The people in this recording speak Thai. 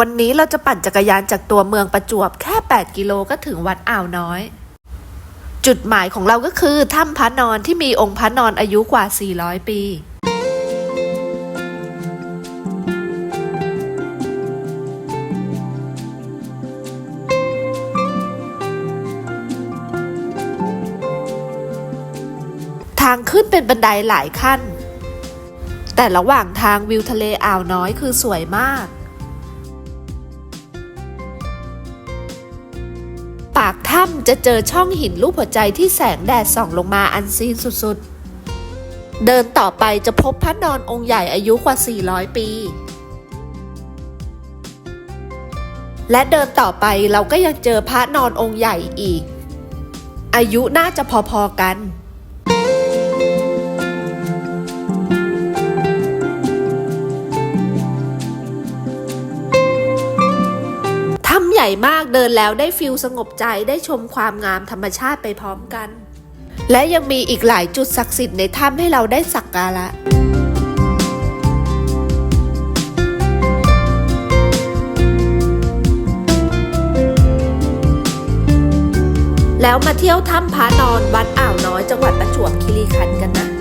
วันนี้เราจะปั่นจักรยานจากตัวเมืองประจวบแค่ 8 กิโลก็ถึงวัดอ่าวน้อย จุดหมายของเราก็คือถ้ำพระนอนที่มีองค์พระนอนอายุกว่า 400 ปีทางขึ้นเป็นบันไดหลายขั้น แต่ระหว่างทางวิวทะเลอ่าวน้อยคือสวยมากากถ้ำจะเจอช่องหินรูปหัวใจที่แสงแดดส่องลงมาอันซีนสุดๆ เดินต่อไปจะพบพระนอนองค์ใหญ่อายุกว่า 400 ปี และเดินต่อไปเราก็ยังเจอพระนอนองค์ใหญ่อีก อายุน่าจะพอๆกัน ญ่มากเดินแล้วได้ฟิลสงบใจได้ชมความงามธรรมชาติไปพร้อมกัน และยังมีอีกหลายจุดศักดิ์สิทธิ์ในถ้ำให้เราได้สักการะแล้วมาเที่ยวถ้ำพระนอนวัดอ่าวน้อยจังหวัดประจวบคีรีขันธ์กันนะ